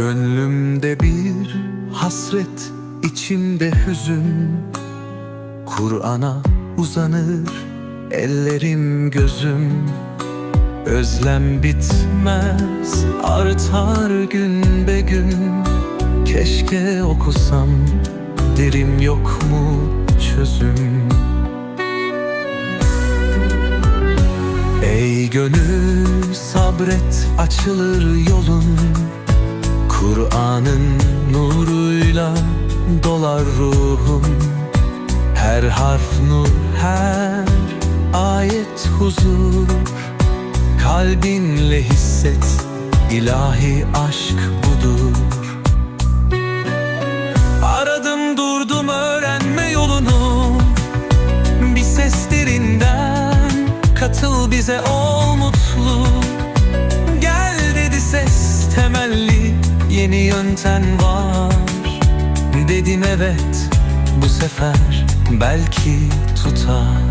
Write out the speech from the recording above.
Gönlümde bir hasret, içimde hüzün. Kur'an'a uzanır ellerim gözüm. Özlem bitmez, artar gün be gün. Keşke okusam, derim yok mu çözüm? Ey gönül sabret açılır yolun Kur'an'ın nuruyla dolar ruhum. Her harf nur, her ayet huzur. Kalbinle hisset, ilahi aşk budur. Aradım durdum öğrenme yolunu. Bir ses derinden katıl bize ol yeni yöntem var. Dedim evet bu sefer belki tutar